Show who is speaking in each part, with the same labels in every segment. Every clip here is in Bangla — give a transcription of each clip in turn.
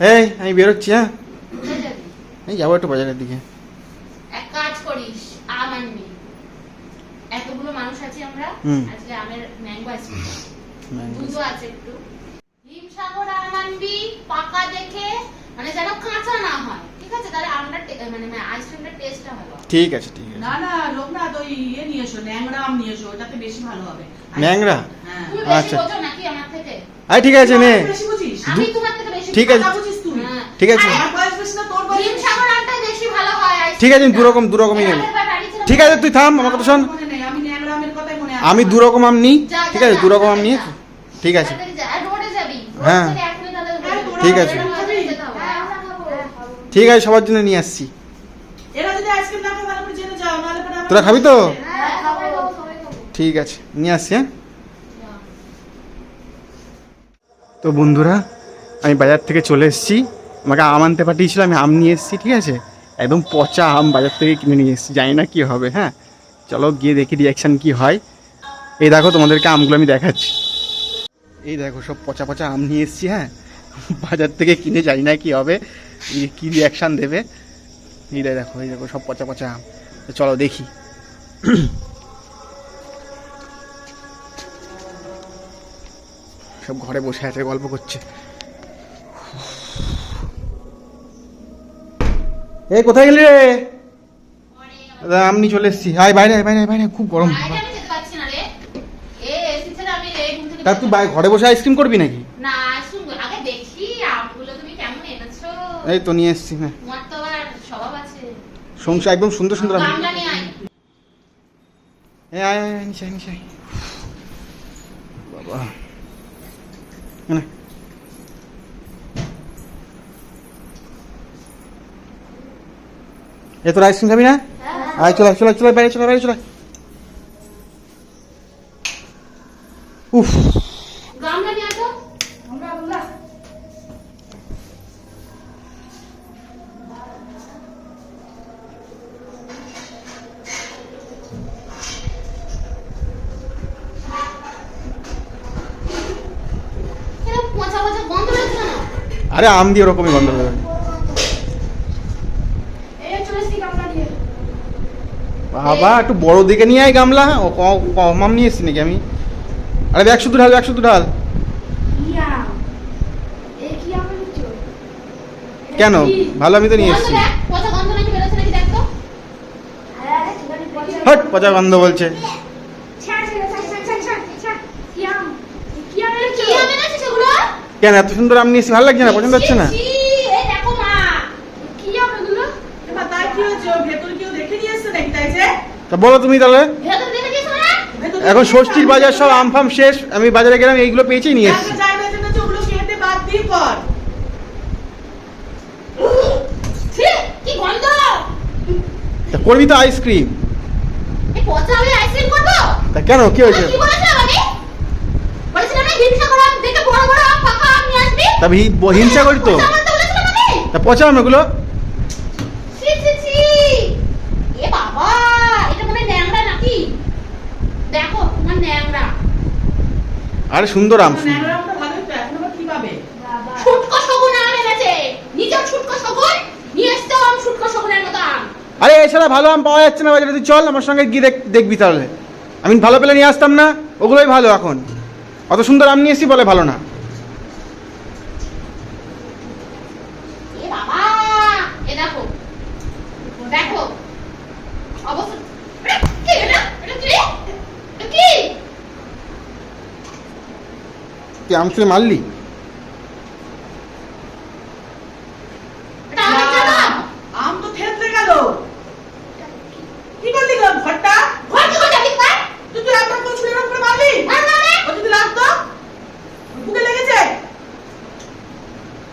Speaker 1: এই আমি বেরোচ্ছি হ্যাঁ? এই যাব একটু বাজারের দিকে।
Speaker 2: এক কাজ করিস আম আনবি। এতগুলো মানুষ আছি আমরা আজকে আমের ম্যাঙ্গো আইসক্রিম
Speaker 1: Mango
Speaker 2: দুধও আছে একটু। হিমসাগর আম আনবি পাকা দেখে মানে যেন কাঁচা না হয় ঠিক আছে? তাহলে আমটা মানে আইসক্রিমটা টেস্টটা ভালো হবে।
Speaker 1: ঠিক আছে ঠিক আছে।
Speaker 3: না না লোকনাথ ওই ইয়ে নিয়ে এসো ন্যাংরা আম নিয়ে এসো ওটাতে বেশি ভালো হবে।
Speaker 1: ন্যাংরা?
Speaker 3: হ্যাঁ।
Speaker 1: আচ্ছা।
Speaker 2: নাকি আমার থেকে?
Speaker 1: আরে ঠিক আছে নে।
Speaker 2: আমি তোমার
Speaker 1: ঠিক আছে।
Speaker 2: হ্যাঁ।
Speaker 1: ঠিক আছে।
Speaker 2: হয়
Speaker 1: ঠিক আছে আমি
Speaker 2: আইসক্রিমটা।
Speaker 1: দু রকম দু রকমই নেব। ঠিক আছে তুই থাম আমার কথা শোন
Speaker 3: আমি আছে
Speaker 1: দু রকম আম নিই ঠিক আছে দু রকম আম নিয়ে ঠিক আছে হ্যাঁ।
Speaker 2: রোডে
Speaker 3: হ্যাঁ,
Speaker 1: ঠিক আছে। ঠিক আছে সবার জন্য নিয়ে আসছি তোরা খাবি তো
Speaker 2: হ্যাঁ।
Speaker 1: ঠিক আছে নিয়ে আসছি হ্যাঁ তো বন্ধুরা আমি বাজার থেকে চলে এসেছি। আমাকে আম আনতে পাঠিয়েছিল, আমি আম নিয়ে এসেছি, ঠিক আছে? একদম পচা আম বাজার থেকে কিনে নিয়ে এসেছি, জানি না কী হবে হ্যাঁ? চলো গিয়ে দেখি রিয়াকশান কি হয়। এই দেখো তোমাদেরকে আমগুলো আমি দেখাচ্ছি। এই দেখো সব পচা পচা আম নিয়ে এসেছি হ্যাঁ? বাজার থেকে কিনে জানি না কী হবে, কী রিয়াকশান দেবে। এই দেখো এই দেখো সব পচা পচা আম। চলো দেখি। সব ঘরে বসে আছে, গল্প করছে। এই কোথায় গেলি রে আমি চলে এসেছি আয় বাইরে বাইরে বাইরে খুব গরম।
Speaker 2: এ,
Speaker 1: তা তুই বাই- ঘরে বসে আইসক্রিম করবি নাকি। এই তো নিয়ে এসেছি হ্যাঁ। সংসার একদম সুন্দর সুন্দর। এই আয় আয়। বাবা না এ তোর আইসক্রিম খাবি না? আয় চলে চলে চলে বাইরে চলে বাইরে চলে উফ? আরে আম দিয়ে ওরকমই গন্ধ হবে বাবা একটু বড় দিকে নিয়ে আয় গামলা। ও ক- কম আম নিয়ে এসছি নাকি আমি? আরে একশো দু ঢাল একশো দু ঢাল। কেন? ভালো আমি তো নিয়ে এসছি।
Speaker 2: দেখ, দেখ।
Speaker 1: হট পচা গন্ধ বলছে? কেন এত সুন্দর আম নিয়ে এসছি? ভালো লাগছে না? পছন্দ হচ্ছে না
Speaker 2: ছি, ছি, এই দেখো মা। কি আম এগুলো?
Speaker 3: এবার তাই কি হয়েছে ও ভেতর কেউ দেখে নিয়ে এসছে নাকি তাই যে
Speaker 1: তা বলো তুমি তাহলে।
Speaker 2: ভেতর দেখে দিয়েছ না?
Speaker 3: ভেতর
Speaker 1: এখন ষষ্ঠীর বাজার সব আম ফাম শেষ আমি বাজারে গেলাম এইগুলো পেয়েছি নিয়ে এসছি। করবি তো আইসক্রিম
Speaker 2: পচা আমি আইসক্রিম
Speaker 1: তা কেন কি হয়েছে? তা হিংসা করি তো? তা। পচা আম এগুলো
Speaker 2: ছি, ছি, ছি। এ বাবা, এটা মনে হয় ন্যাংরা নাকি? দেখো, তোমার ন্যাংরা।
Speaker 1: আরে সুন্দর আম
Speaker 3: ন্যাংরা আমটা ভালোই তো এখন আবার কি পাবে
Speaker 2: ছুটকো শগুন আম এনেছে। নিজেও ছুটকো শগুন, নিয়ে এসছেও আম ছুটকো শগুনের সুন্দর আম।
Speaker 1: আরে এছাড়া ভালো আম পাওয়া যাচ্ছে না বাজারে তুই চল আমার সঙ্গে গিয়ে দেখ- দেখবি তাহলে। আমি ভালো পেলে নিয়ে আসতাম না ওগুলোই ভালো এখন। অত সুন্দর আম নিয়ে এসছি বলে ভালো না
Speaker 2: এ বাবা, এ দেখো। দেখো। অবস্থা এটা কি এটা? এটা কি? এটা কি?
Speaker 1: তুই আম ছুঁড়ে মারলি
Speaker 2: এটা আমের জামা?
Speaker 3: আম তো থেতলে গেল কি করলি গো ঘরটা
Speaker 2: ঘর কি করে যাবি তুই?
Speaker 3: তুই তুই রান্না করে ছুঁড়ে করে মারলি
Speaker 2: আর মানে?
Speaker 3: ও যদি লাগতো বুকে লেগেছে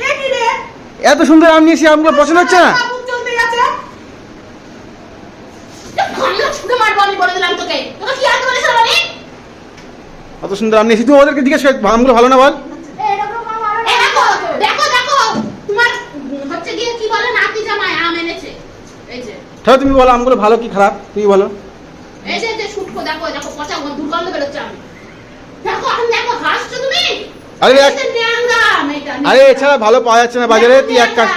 Speaker 3: এ কি রে?
Speaker 1: এত সুন্দর আম নিয়ে এসে আমগুলো পছন্দ হচ্ছে না
Speaker 3: বুক চলতে গেছে
Speaker 2: এটা ভাঙলে ছুটে মারবো আমি বলে দিলাম তোকে। তোকে কি আনতে বলেছিলাম আমি?
Speaker 1: অত সুন্দর আম নিয়ে এসেছি ওদেরকে জিজ্ঞেস কর আমগুলো ভালো না বল?
Speaker 2: এই দেখো, দেখো, দেখো। তোমার হচ্ছে গিয়ে কি বলে নাতি জামাই? আম এনেছে। এই যে,
Speaker 1: তাহলে তুমি বলো আমগুলো ভালো কি খারাপ? তুমি বলো।
Speaker 2: এই যে, যে শুটকো দেখো, দেখো, পচা দুর্গন্ধ বেরোচ্ছে আমি। দেখো এখন দেখো হাসছো তুমি?
Speaker 1: আরে এক- আরে এছাড়া ভালো পাওয়া যাচ্ছে না বাজারে তুই এক কাজ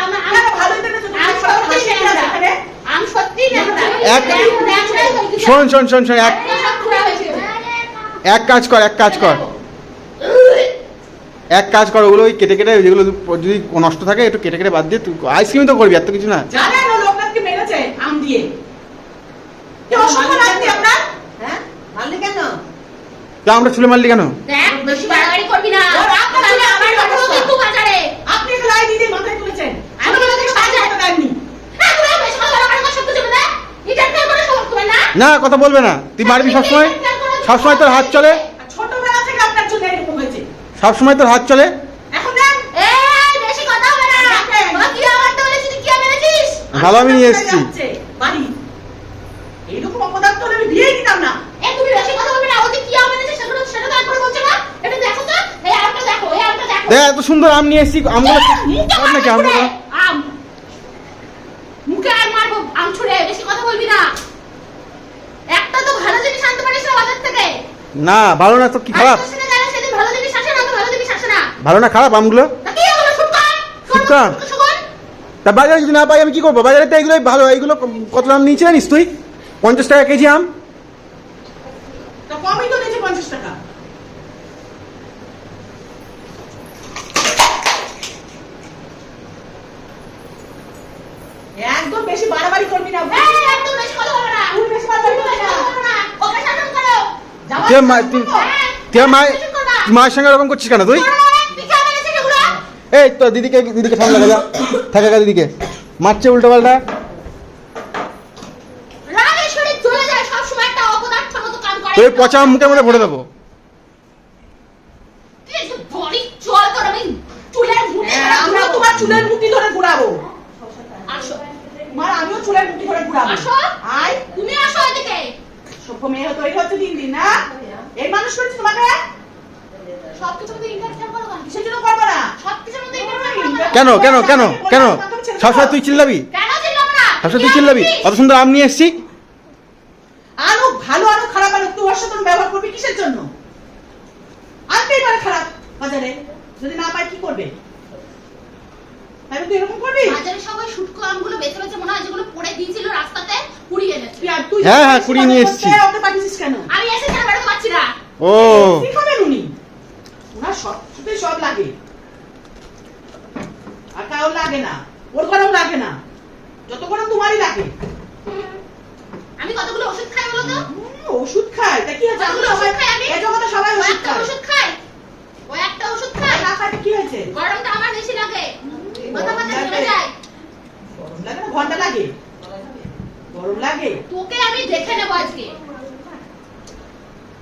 Speaker 2: হয়েছে।
Speaker 1: শোন শোন শোন শোন এক
Speaker 2: একটা সব খুঁড়া হয়েছে।
Speaker 1: এক কাজ কর এক কাজ কর। এক কাজ কর ওগুলো ওই কেটে কেটে যেগুলো যদি নষ্ট থাকে একটু কেটে কেটে বাদ দিয়ে তুই আইসক্রিম তো করবি এত কিছু না।
Speaker 3: আম দিয়ে। আপনার?
Speaker 4: হ্যাঁ মারলি কেন?
Speaker 1: তা আমরা ছুলে মারলি কেন?
Speaker 2: দেখ, বেশি বাড়াবাড়ি করবি না।
Speaker 3: কথা।
Speaker 2: হ্যাঁ? না?
Speaker 1: বলবে না। তুই মারবি সবসময়? সবসময় তোর হাত চলে
Speaker 3: ছোটবেলা থেকে আপনার জন্য এরকম হয়েছে
Speaker 1: সবসময় তোর হাত চলে
Speaker 3: এখন
Speaker 2: এই, বেশি কথা হবে না।
Speaker 3: দেখেন।
Speaker 2: আমার তো বলেছিস, তুই কি মেরেছিস?
Speaker 1: ভালো আমি নিয়ে এসেছি
Speaker 3: এইরকম অপদার্থ আমি বিয়েই দিতাম না
Speaker 2: এ, তুমি বেশি কথা বলবে না। কি আম এনেছে, সেগুলো- সেটা তো একবার বলছো না? এটা দেখো তো। এই আমটা দেখো, এই আমটা দেখো।
Speaker 1: দেখ এত সুন্দর আম নিয়ে এসেছি নাকি আমগুলো
Speaker 2: আম মুখে আর মারবো আম ছুড়ে বেশি কথা বলবি না একটা তো ভালো জিনিস আনতে পারিস না
Speaker 1: ভালো না তো কি খারাপ?
Speaker 2: ভালো না তো ভালো জিনিস আসে না।
Speaker 1: ভালো না খারাপ আমগুলো?
Speaker 2: তা
Speaker 1: বাজারে যদি না পাই আমি কি করব? বাজারে তো এগুলোই ভালো এইগুলো কত দাম নিয়েছে জানিস তুই? পঞ্চাশ টাকা কেজি আম।
Speaker 3: তা কমই তো দিয়েছে পঞ্চাশ টাকা। একদম বেশি বাড়াবাড়ি করবি না
Speaker 2: এই একদম বেশি কথা বলবে না
Speaker 3: তুই বেশি বাড়াবাড়ি
Speaker 2: তুমি বেশি
Speaker 3: করবি না।
Speaker 2: কথা বলবে না ওকে শাসন করো
Speaker 3: জামাই
Speaker 1: তুই মা- তুই- মায়ের সঙ্গে এরকম করছিস কেন তুই? এই তো দিদিকে দিদিকে সামনে লাগা থাকে গা দিদিকে। মারছে উল্টো পাল্টা। তোর পচা মুখের মধ্যে ভরে দেবো।
Speaker 2: তুই একটু ধরি চল তোর আমি চুলের মুঠি
Speaker 3: হ্যাঁ,
Speaker 2: ধরে ঘুরাবো।
Speaker 3: তোমার চুলের মুঠি ধরে ঘুরাবো।
Speaker 2: আসো।
Speaker 3: তোমার আমিও চুলের মুঠি ধরে ঘুরাবো।
Speaker 2: আসো।
Speaker 3: আয়।
Speaker 2: তুমি আসো এদিকে।
Speaker 3: সভ্য মেয়ে তৈরি হচ্ছে দিন দিন না? এই মানুষ করছে তোমাকে?
Speaker 2: সবকিছুর মধ্যে ইন্টারফেয়ার করো কেন?
Speaker 3: কিসের জন্য করব না?
Speaker 2: সবকিছুর মধ্যে কেন
Speaker 1: কেন কেন সবসময় তুই চিল্লাবি? সবসময় তুই চিল্লাবি? অত সুন্দর আম নিয়ে এসছি
Speaker 3: আরও ভালো আরও খারাপ আরও তুই অসাধারণ ব্যবহার করবি কিসের জন্য আনতেই পারে খারাপ বাজারে যদি না পাই কি করবে তাহলে তুই এরকম করবি
Speaker 2: বাজারে সবাই শুটকো আমগুলো বেছে বেছে মনে হয় যেগুলো পড়ে দিয়েছিল রাস্তাতে কুড়িয়ে এনেছে
Speaker 3: তুই আর তুই
Speaker 1: হ্যাঁ, হ্যাঁ, কুড়িয়ে নিয়ে এসছি। ও
Speaker 3: কি খাবেন উনি ওনার সব কিছুতেই সব লাগে আর কারোর লাগে না ওর ঘরেও লাগে না যত করে তোমারই লাগে
Speaker 2: আমি কতগুলো ওষুধ খাই বলো তো
Speaker 3: হুম, ওষুধ খায় তা কি হয়েছে
Speaker 2: কতগুলো ওষুধ খাই আমি
Speaker 3: এই জগতে সবাই
Speaker 2: ও
Speaker 3: ওষুধ
Speaker 2: একটা
Speaker 3: খায়
Speaker 2: ওষুধ খাই ও একটা ওষুধ খাই
Speaker 3: না খাইতে কি হয়েছে
Speaker 2: গরমটা আমার বেশি লাগে মাথা মাথা
Speaker 3: লাগে।
Speaker 2: চলে যায়
Speaker 3: গরম লাগে না ঘণ্টা লাগে গরম লাগে
Speaker 2: তোকে আমি দেখে নেব আজকে।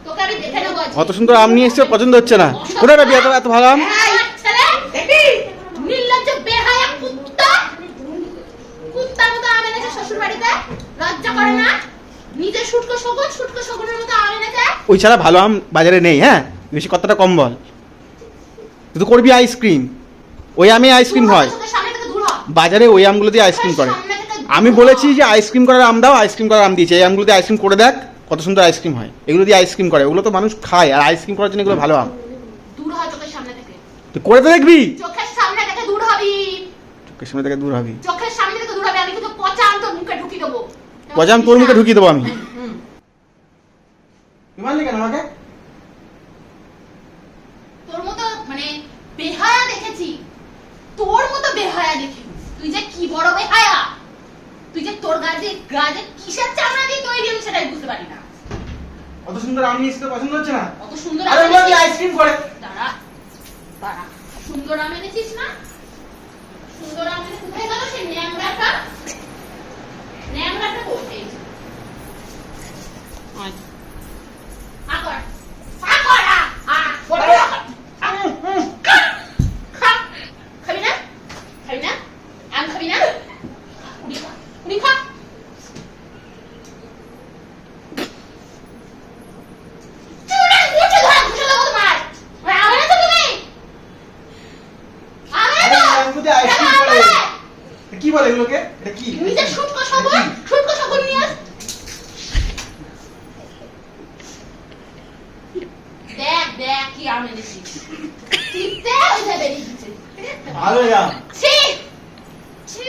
Speaker 2: তোকে আমি দেখে নেব
Speaker 1: অত সুন্দর আম নিয়ে এসছে পছন্দ হচ্ছে না? কোথায় পাবি এত এত ভালো আম?
Speaker 2: আমার ছেলে
Speaker 3: দেখি।
Speaker 2: নির্লজ্জ বেহায়া কুত্তা। কুত্তার মতো আম এনেছে শ্বশুর বাড়িতে লজ্জা করে না। নিজে শুটকো শগুন শুটকো শগুনের মতো আম এনেছে।
Speaker 1: ওই ছাড়া ভালো আম বাজারে নেই হ্যাঁ? বেশি কথাটা কম বল। তুই করবি আইসক্রিম। ওই আমে আইসক্রিম হয়। বাজারে ওই আমগুলো দিয়ে আইসক্রিম করে। আমি বলেছি যে আইসক্রিম করার আম দাও আইসক্রিম করার আম দিয়েছে। এই আমগুলো দিয়ে আইসক্রিম করে দেখ কত সুন্দর আইসক্রিম হয়। এগুলো দিয়ে আইসক্রিম করে। ওগুলো তো মানুষ খায় আর আইসক্রিম করার জন্য এগুলো ভালো আম। তুই করে তো দেখবি।
Speaker 2: চোখের সামনে থেকে দূর হবি।
Speaker 1: চোখের সামনে থেকে দূর হবি।
Speaker 2: চোখের সামনে থেকে দূর হবি। আমি কিন্তু পচা আম তোর মুখে ঢুকিয়ে দেবো।
Speaker 1: পজাম তোর মুখে ঢুকিয়ে দেবো আমি
Speaker 2: হুম।
Speaker 1: মারলি কেন আমাকে
Speaker 2: তোর মতো মানে বেহায়া দেখেছি তোর মতো বেহায়া দেখি তুই যে কি বড় বেহায়া তুই যে তোর গাছে গাছে কিসের চামড়া দিয়ে তৈরি আমি সেটাই বুঝতে পারি না।
Speaker 1: অত সুন্দর আম নিয়ে এসে পছন্দ হচ্ছে না?
Speaker 2: অত সুন্দর
Speaker 1: আরে ওগুলো আইসক্রিম করে।
Speaker 2: দাঁড়া দাঁড়া। সুন্দর আম এনেছিস না? সুন্দর আম এনে কোথায় গেল সেই ন্যাংরাটা ন্যাংরাটা কোথায়? আয়। আকর আ আ বড় আকর খা খা খাবি না খাবি না আম খাবি না উনি খা উনি খা চুড়ে মুঠে ধরে ঘুষে দেবো তোমার ওই আম এনেছো তুমি আম
Speaker 1: আরে
Speaker 2: এনেছো
Speaker 1: আমগুলো দিয়ে আইসক্রিম
Speaker 2: কেন আম
Speaker 1: করে
Speaker 2: বলে?
Speaker 1: কি বলে এগুলোকে এটা কি
Speaker 2: নিজে শুটকো সবুজ শুটকো সবুজ নিয়ে আস কি আম এনেছি চিপতে ওই যে বেরিয়ে দিচ্ছে
Speaker 1: ভালো যা
Speaker 2: ছি ছি।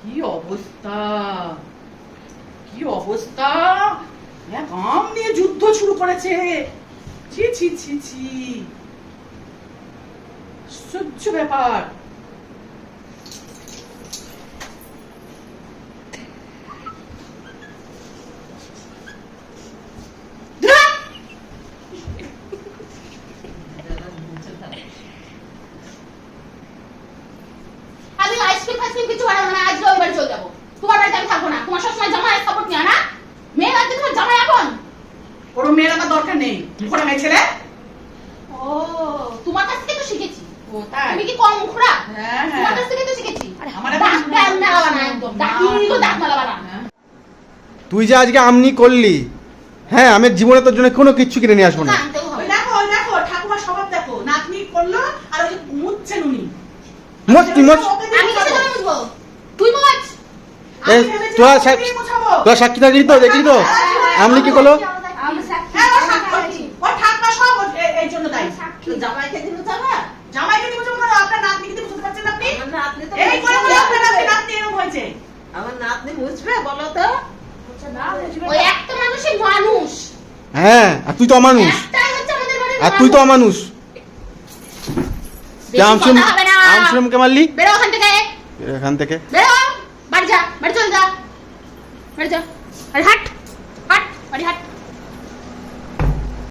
Speaker 3: কি অবস্থা? কি অবস্থা? এক আম নিয়ে যুদ্ধ শুরু করেছে। ছি ছি ছি ছি। সহ্য ব্যাপার ধুরা!
Speaker 2: কিছু না আজকে ওই বাড়ি চলে যাব। তোমার বাড়িতে আমি থাকব না। তোমার সবসময় জামাই সাপোর্ট নিয়ে না? মেয়ে তোমার জামাই এখন?
Speaker 3: ওর মেয়ের আমার দরকার নেই। মুখটা মেয়ে ছেলে?
Speaker 2: ও তোমার কাছ থেকে তো শিখেছি।
Speaker 3: ও তাই?
Speaker 2: তুমি কি কম মুখরা
Speaker 3: হ্যাঁ
Speaker 2: তোমার
Speaker 3: হ্যাঁ
Speaker 2: কাছ থেকে তো শিখেছি। আরে
Speaker 3: আমার
Speaker 2: দাঁত না একদম। দাঁতই তো দাঁত না
Speaker 3: হ্যাঁ।
Speaker 1: তুই যে আজকে আমনি করলি হ্যাঁ আমি জীবনে তোর জন্য কোনো কিচ্ছু কিনে নিয়ে আসব না।
Speaker 3: দেখো দেখো ঠাকুমার স্বভাব দেখো। নাতনি করল আর ওই যে মুছছেন উনি।
Speaker 1: মোচ তুই মোচ
Speaker 3: ওকে দিয়ে
Speaker 2: আমি কিসে
Speaker 3: মুছাবো।
Speaker 2: করে বুঝব তুই মাছ
Speaker 1: তোরা সাক্ষী থাকলি তো দেখলি তো? আমনি কি করল?
Speaker 3: হ্যাঁ,
Speaker 1: হ্যাঁ আর তুই তো অমানুষ। আর তুই তো। অমানুষ। মারলি?
Speaker 2: বেরো ওখান থেকে।
Speaker 1: এখান থেকে।
Speaker 2: বেরো। বাড়ি যা বাড়ি চল যা বাড়ি যা আরে হাট হাট বাড়ি হাট